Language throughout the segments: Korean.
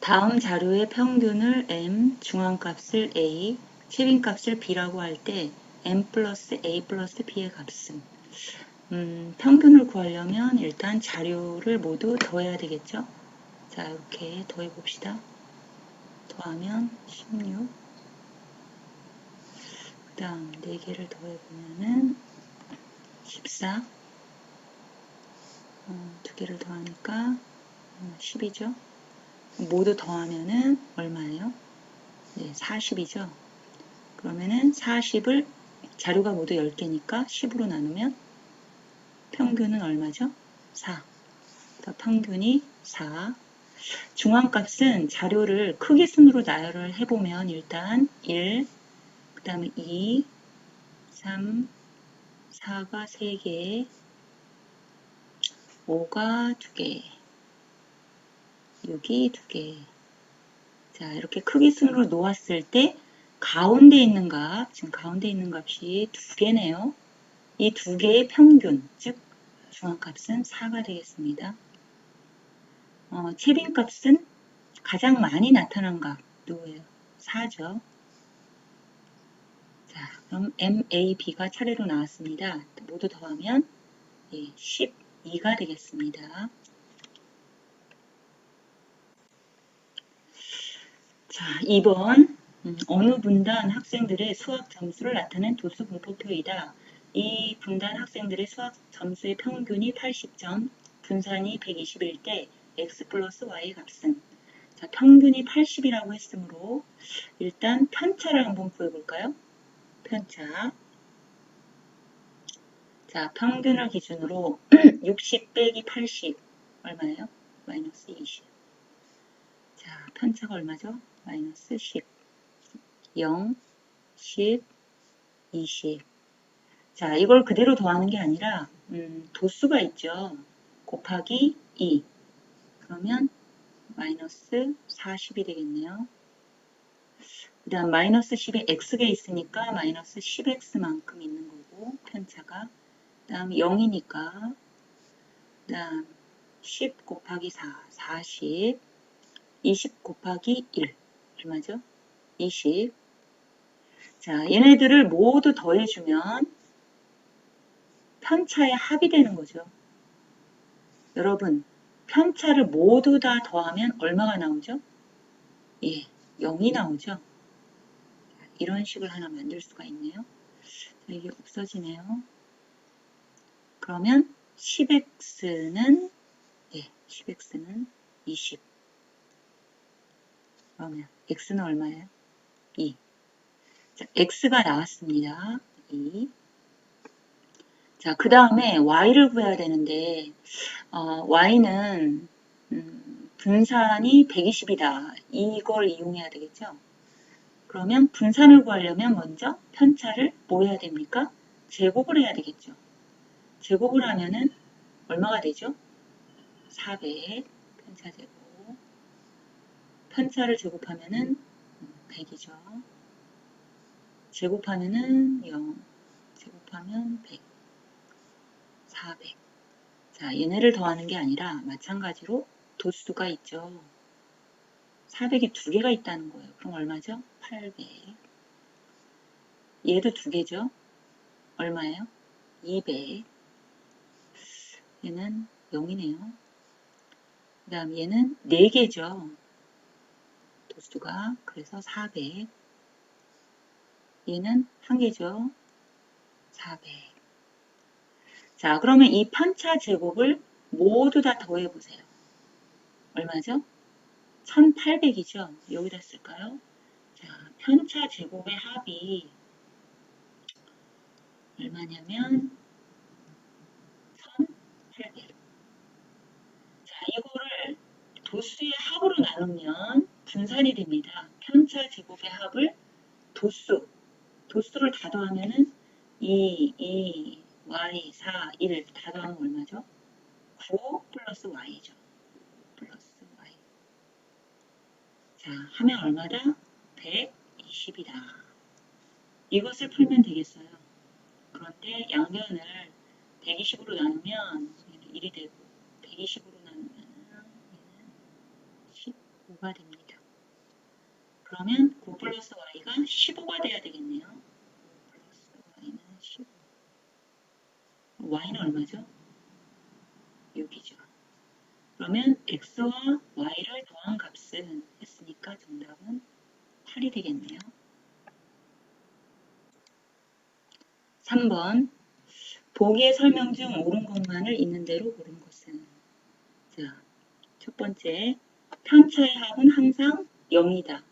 다음 자료의 평균을 m, 중앙값을 a, 최빈값을 b라고 할 때 m 플러스 a 플러스 b의 값은 음, 평균을 구하려면 일단 자료를 모두 더해야 되겠죠? 자, 이렇게 더해 봅시다. 더하면 16. 그 다음 4개를 더해 보면은 14. 어, 2개를 더하니까 10이죠? 모두 더하면은 얼마예요? 네, 40이죠? 그러면은 40을 자료가 모두 10개니까 10으로 나누면 평균은 얼마죠? 4. 그러니까 평균이 4. 중앙값은 자료를 크기 순으로 나열을 해보면 일단 1, 그 다음에 2, 3, 4가 3개, 5가 2개, 6이 2개. 자, 이렇게 크기 순으로 놓았을 때 가운데 있는 값, 지금 가운데 있는 값이 2개네요. 이 두 개의 평균, 즉 중앙값은 4가 되겠습니다. 어, 채빈값은 가장 많이 나타난 값 누구예요? 4죠. 자, 그럼 MAB가 차례로 나왔습니다. 모두 더하면 예, 12가 되겠습니다. 자, 2번 음, 어느 분단 학생들의 수학 점수를 나타낸 도수 분포표이다. 이 분단 학생들의 수학 점수의 평균이 80점, 분산이 121대 x 플러스 y의 값은 자, 평균이 80이라고 했으므로 일단 편차를 한번 구해볼까요? 편차 자, 평균을 기준으로 60 빼기 80 얼마예요? 마이너스 20 자, 편차가 얼마죠? 마이너스 10 0, 10, 20 자, 이걸 그대로 더하는 게 아니라 음, 도수가 있죠. 곱하기 2 그러면 마이너스 40이 되겠네요. 그 다음 마이너스 10에 x가 있으니까 마이너스 10x만큼 있는 거고 편차가. 그 다음 0이니까. 그 다음 10 곱하기 4 40 20 곱하기 1 얼마죠? 20 자, 얘네들을 모두 더해주면 편차의 합이 되는 거죠. 여러분, 편차를 모두 다 더하면 얼마가 나오죠? 예, 0이 나오죠. 이런 식을 하나 만들 수가 있네요. 자, 이게 없어지네요. 그러면 10x는 예, 10x는 20. 그러면 x는 얼마예요? 2. 자, x가 나왔습니다. 2. 자, 그 다음에 y를 구해야 되는데 어, y는 음, 분산이 120이다. 이걸 이용해야 되겠죠? 그러면 분산을 구하려면 먼저 편차를 뭐 해야 됩니까? 제곱을 해야 되겠죠. 제곱을 하면은 얼마가 되죠? 400 편차 제곱 편차를 제곱하면은 100이죠. 제곱하면은 0 제곱하면 100 400. 자, 얘네를 더하는 게 아니라 마찬가지로 도수가 있죠. 400이 두 개가 있다는 거예요. 그럼 얼마죠? 800. 얘도 두 개죠. 얼마예요? 200. 얘는 0이네요. 그 다음 얘는 4개죠. 도수가. 그래서 400. 얘는 1개죠. 400. 자, 그러면 이 편차 제곱을 모두 다 더해보세요. 얼마죠? 1800이죠? 여기다 쓸까요? 자, 편차 제곱의 합이 얼마냐면 1800. 자, 이거를 도수의 합으로 나누면 분산이 됩니다. 편차 제곱의 합을 도수, 도수를 다 더하면은 2, 2, y 4, 1 다 더하면 얼마죠? 9 플러스 y죠. 플러스 y. 자, 하면 얼마다? 120이다. 이것을 풀면 되겠어요. 그런데 양변을 120으로 나누면 1이 되고 120으로 나누면 얘는 15 5가 됩니다. 그러면 9 플러스 y가 15가 돼야 되겠네요. 9 플러스 y는 15. y는 얼마죠? 6이죠. 그러면 x와 y를 더한 값은 했으니까 정답은 8이 되겠네요. 3번 보기의 설명 중 옳은 것만을 있는 대로 고른 것은 자, 첫 번째 편차의 합은 항상 0이다.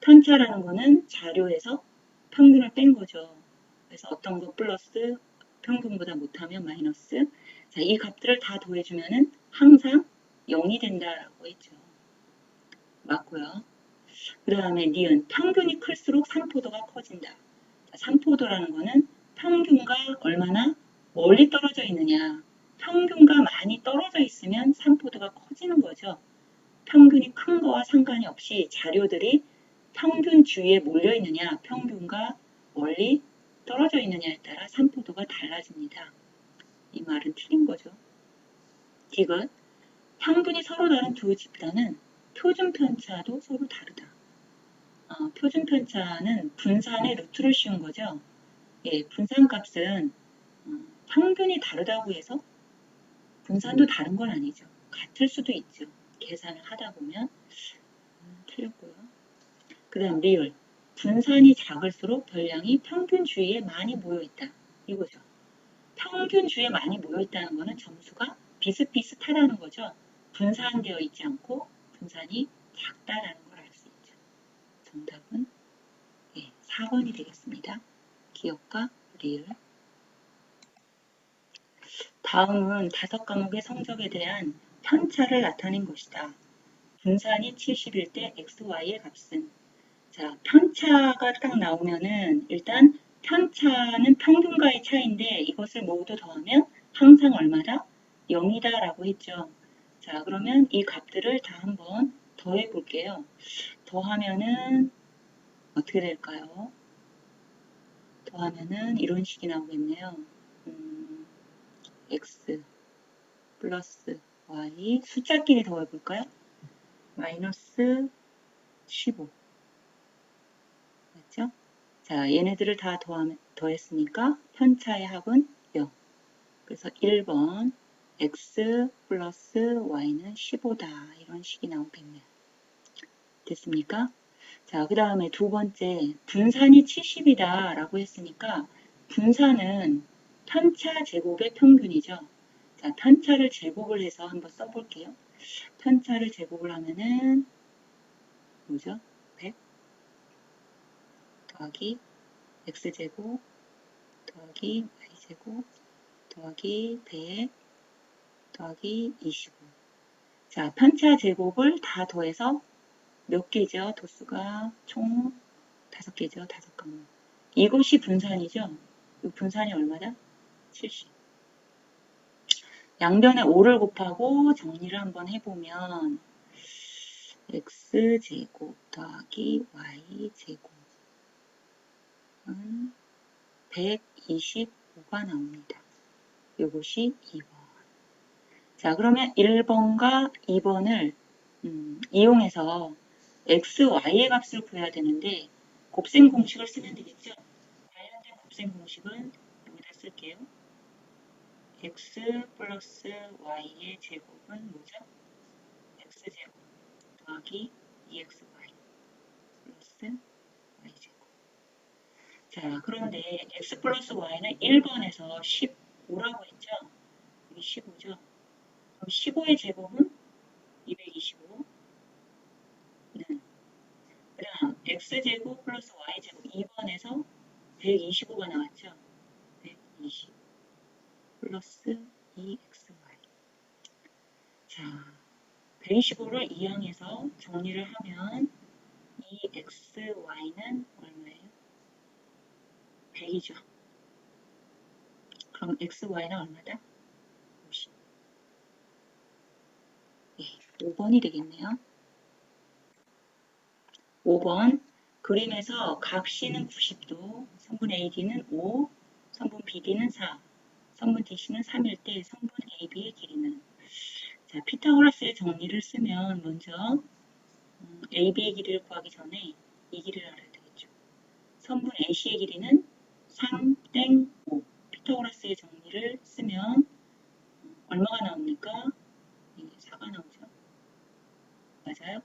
편차라는 거는 자료에서 평균을 뺀 거죠. 그래서 어떤 거 플러스 평균보다 못하면 마이너스 자, 이 값들을 다 더해주면은 항상 0이 된다라고 했죠. 맞고요. 그 다음에 니은 평균이 클수록 산포도가 커진다. 자, 산포도라는 거는 평균과 얼마나 멀리 떨어져 있느냐. 평균과 많이 떨어져 있으면 산포도가 커지는 거죠. 평균이 큰 거와 상관이 없이 자료들이 평균 주위에 몰려 있느냐, 평균과 멀리 떨어져 있느냐에 따라 산포도가 달라집니다. 이 말은 틀린 거죠. 디귿 평균이 서로 다른 두 집단은 표준 편차도 서로 다르다. 어, 표준 편차는 분산의 루트를 씌운 거죠. 예, 분산 값은 어, 평균이 다르다고 해서 분산도 다른 건 아니죠. 같을 수도 있죠. 계산을 하다 보면 음, 틀렸고요. 그 다음 리얼 분산이 작을수록 별량이 평균 주위에 많이 모여 있다. 이거죠. 평균 주위에 많이 모여 있다는 거는 점수가 비슷비슷하다는 거죠. 분산되어 있지 않고 분산이 작다라는 걸 알 수 있죠. 정답은 예, 4번이 되겠습니다. 기억과 리을. 다음은 다섯 과목의 성적에 대한 편차를 나타낸 것이다. 분산이 70일 때 xy의 값은 자 편차가 딱 나오면은 일단 편차는 평균과의 차이인데 이것을 모두 더하면 항상 얼마다? 0이다 라고 했죠. 자 그러면 이 값들을 다 한번 더해 볼게요. 더하면은 어떻게 될까요? 더하면은 이런 식이 나오겠네요. 음, x 플러스 y 숫자끼리 더해 볼까요? 마이너스 15 맞죠? 자 얘네들을 다 더하면, 더했으니까 편차의 합은 0 그래서 1번 x 플러스 y는 15다 이런 식이 나오겠네요. 됐습니까? 자, 그 다음에 두 번째, 분산이 70이다 라고 했으니까 분산은 편차 제곱의 평균이죠. 자, 편차를 제곱을 해서 한번 써볼게요. 편차를 제곱을 하면은 뭐죠? 100 더하기 x제곱 더하기 y제곱 더하기 100 더하기 25 자, 편차 제곱을 다 더해서 몇 개죠? 도수가 총 다섯 개죠. 다섯 과목. 이것이 분산이죠. 이 분산이 얼마다? 70. 양변에 5를 곱하고 정리를 한번 해보면 x제곱 더하기 y제곱 은 125가 나옵니다. 이것이 2번. 자, 그러면 1번과 2번을 음, 이용해서 x, y의 값을 구해야 되는데 곱셈 공식을 쓰면 되겠죠? 관련된 곱셈 공식은 여기다 쓸게요. x 플러스 y의 제곱은 뭐죠? x제곱 더하기 2xy 플러스 자 그런데 x 플러스 y는 1번에서 15라고 했죠? 여기 15죠? 그럼 15의 제곱은 225 네. 그 다음 x제곱 플러스 y제곱 2번에서 125가 나왔죠? 120 플러스 2xy 자, 125를 이항해서 정리를 하면 2xy는 얼마예요? 100이죠. 그럼 xy는 얼마다? 50. 예, 5번이 되겠네요. 5번 그림에서 각 C는 90도, 성분 AD는 5, 성분 BD는 4, 성분 DC는 3일 때 성분 AB의 길이는 자 피타고라스의 정리를 쓰면 먼저 AB의 길이를 구하기 전에 이 길이를 알아야 되겠죠. 선분 AC의 길이는 3, 땡, 5. 피타고라스의 정리를 쓰면 얼마가 나옵니까? 네, 4가 나오죠. 맞아요?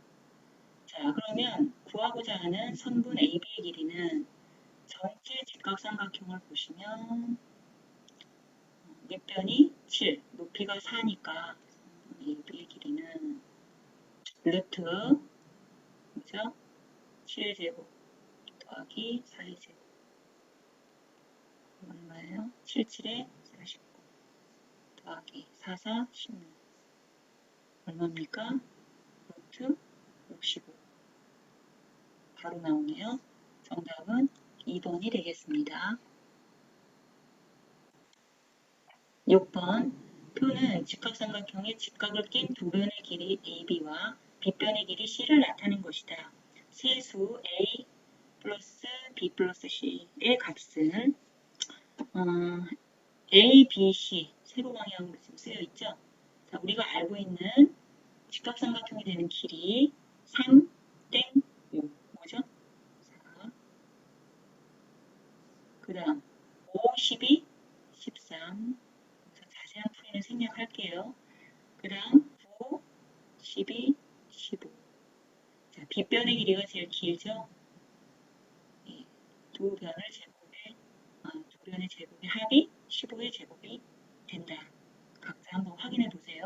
자, 그러면 구하고자 하는 선분 AB의 길이는 전체 직각삼각형을 보시면 어, 밑변이 7, 높이가 4니까 선분 AB의 길이는 루트 그죠? 7제곱 더하기 4의 제곱 얼마예요? 77에 49 더하기 44, 16 얼마입니까? 루트 55 바로 나오네요. 정답은 2번이 되겠습니다. 6번 표는 직각삼각형의 직각을 낀 두 변의 길이 AB와 빗변의 길이 C를 나타낸 것이다. 세수 A 플러스 B 플러스 C의 값을 어, A, B, C 세로 방향으로 지금 쓰여 있죠. 자, 우리가 알고 있는 직각삼각형이 되는 길이 3, 땡, 5 뭐죠? 4. 그 다음 5, 12, 13 그래서 자세한 풀이는 생략할게요. 그 다음 9, 12, 15 자, 빗변의 길이가 제일 길죠? 예, 두 변을 제곱 변의 제곱의 합이 15의 제곱이 된다. 각자 한번 확인해 보세요.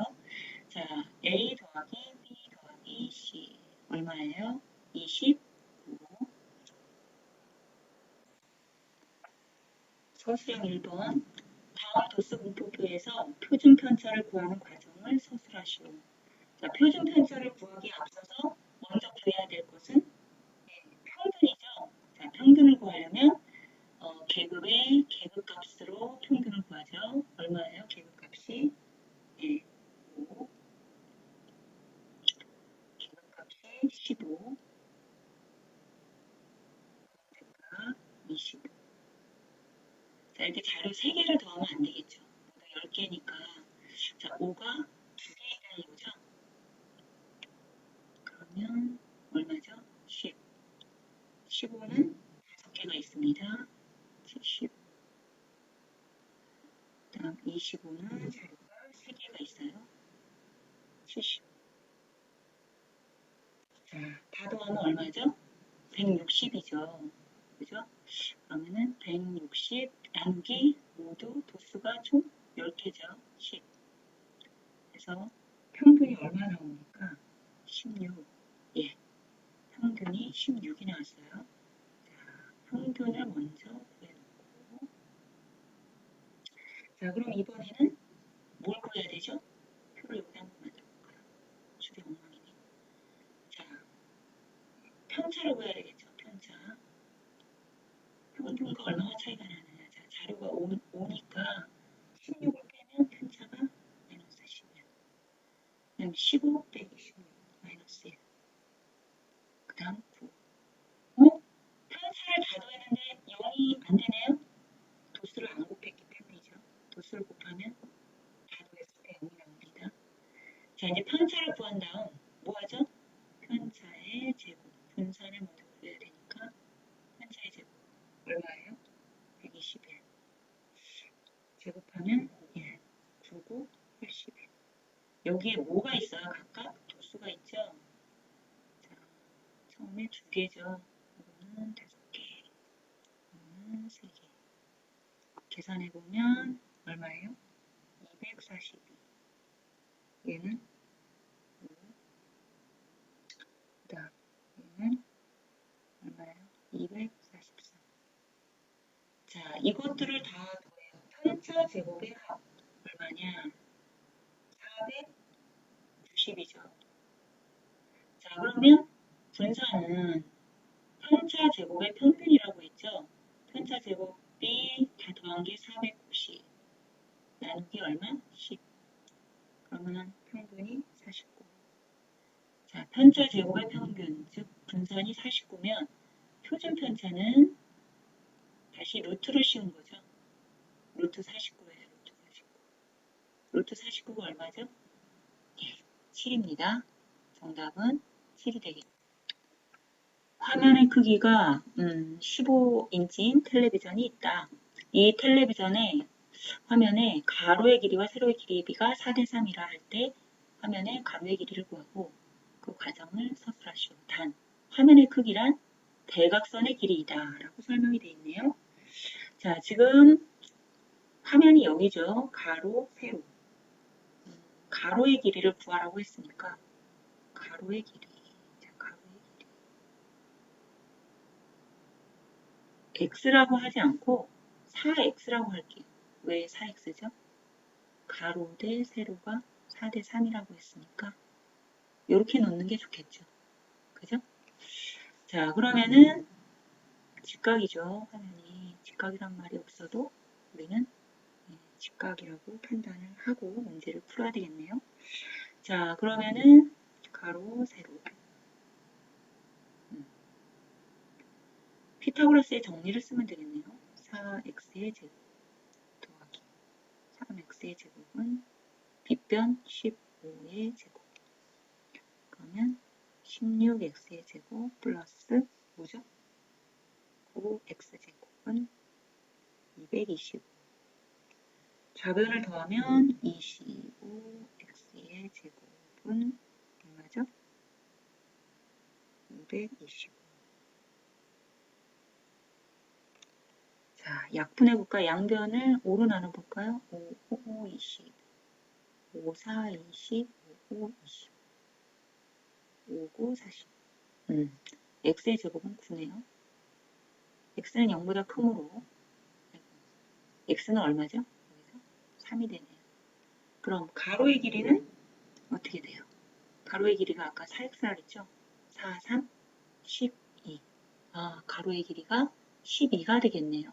자, A 더하기 B 더하기 C 얼마예요? 29. 서술형 1번 다음 도수 분포표에서 표준 편차를 구하는 과정을 서술하시오. 자, 표준 편차를 구하기에 앞서서 먼저 구해야 될 것은 네, 평균이죠. 자, 평균을 구하려면 어, 계급의 계급값으로 평균을 구하죠. 얼마예요? 계급값이 1, 5 계급값이 15 그러니까 25 자, 이렇게 자료 3개를 더하면 안 되겠죠. 모두 10개니까 자, 5가 2개 있다는 이거죠. 그러면 얼마죠? 10 15는 5개가 있습니다. 75는 자료가 3개가 있어요. 75. 자, 다 더하면 얼마죠? 160이죠. 그죠? 그러면은 160 나누기 모두 도수가 총 10개죠. 10. 그래서 평균이 얼마 나오니까 16. 예. 평균이 16이 나왔어요. 자, 평균을 먼저 구해 자, 그럼 이번에는 뭘 구해야 되죠? 표를 여기 한 번 만들어볼까요? 줄이 엉망이네. 자, 편차를 구해야 되겠죠. 편차. 평균과 얼마나 차이가 나느냐. 자, 자료가 5, 5니까 16을 빼면 편차가 마이너스 10이야. 그다음 15 빼기 16 마이너스 1. 그 다음 9. 어? 편차를 다 더했는데 0이 안 되네요? 도수를 안 곱했기 때문이죠. 도수를 곱하면 다 더했을 때 0이 나옵니다. 자, 이제 편차를 구한 다음 뭐 하죠? 편차의 제곱. 분산을 먼저 구해야 되니까 편차의 제곱. 얼마예요? 121. 제곱하면 1. 99, 81. 여기에 뭐가 있어요? 각각 도수가 있죠? 자, 처음에 두 개죠. 이거는 다섯 개. 이거는 세 개. 계산해보면 얼마예요? 242. 얘는 5. 그 다음, 얘는 얼마예요? 243. 자, 이것들을 다 더해요. 편차 제곱의 합 얼마냐? 490이죠. 자, 그러면 분산은 편차 제곱의 평균이라고 했죠. 편차 제곱이 다 더한 게 490. 나누기 얼마? 10. 그러면 평균이 49. 자, 편차 제곱의 평균, 즉 분산이 49면 표준 편차는 다시 루트를 씌운 거죠. 루트 49예요. 루트 49. 루트 49가 얼마죠? 예, 7입니다. 정답은 7이 되겠 화면의 크기가 음, 15인치인 텔레비전이 있다. 이 텔레비전의 화면의 가로의 길이와 세로의 길이가 4대 3이라 할 때 화면의 가로의 길이를 구하고 그 과정을 서술하시오. 단 화면의 크기란 대각선의 길이이다 라고 설명이 되어 있네요. 자 지금 화면이 여기죠. 가로, 세로. 음, 가로의 길이를 구하라고 했으니까 가로의 길이. 자, 가로의 길이. x라고 하지 않고 4x라고 할게요. 왜 4x죠? 가로 대 세로가 4 대 3이라고 했으니까 이렇게 놓는 게 좋겠죠. 그죠? 자, 그러면은 직각이죠. 화면이 직각이란 말이 없어도 우리는 예, 직각이라고 판단을 하고 문제를 풀어야 되겠네요. 자, 그러면은 가로, 세로. 음. 피타고라스의 정리를 쓰면 되겠네요. 4x의 제곱 더하기 3x의 제곱은 빗변 15의 제곱. 그러면 16x의 제곱 플러스 뭐죠? 9x 제곱은 225. 좌변을 더하면 25x의 제곱은 얼마죠? 225. 자, 약분해볼까? 양변을 5로 나눠볼까요? 5, 5, 20. 5, 4, 20, 5, 20. 5, 9, 40. 음, x의 제곱은 9네요. x는 0보다 크므로 x는 얼마죠? 여기서 3이 되네요. 그럼 가로의 길이는 어떻게 돼요? 가로의 길이가 아까 4x라 그랬죠? 4, 3, 12. 아, 가로의 길이가 12가 되겠네요.